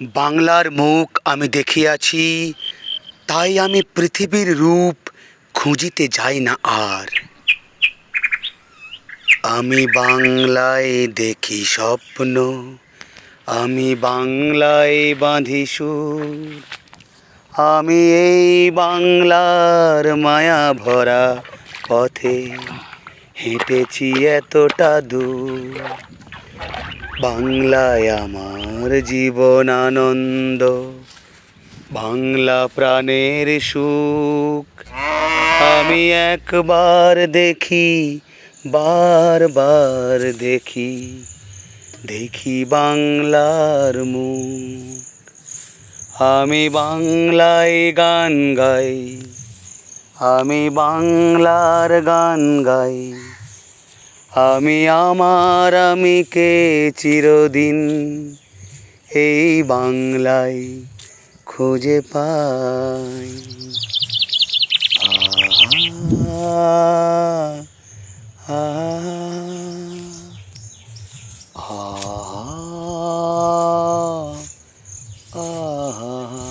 বাংলার মুখ আমি দেখিয়াছি, তাই আমি পৃথিবীর রূপ খুঁজিতে যাই না আর। আমি বাংলায় দেখি স্বপ্ন, আমি বাংলায় বাঁধি সুর। আমি এই বাংলার মায়া ভরা পথে হেঁটেছি এতটা দূর। বাংলায় আমার জীবন আনন্দ বাংলা প্রাণের সুখ। আমি একবার দেখি, বারবার দেখি দেখি বাংলার মুখ। আমি বাংলায় গান গাই, আমি বাংলার গান গাই। আমি আমার আমি কে চিরদিন এই বাংলায় খুঁজে পাই। আহা আহা আহা।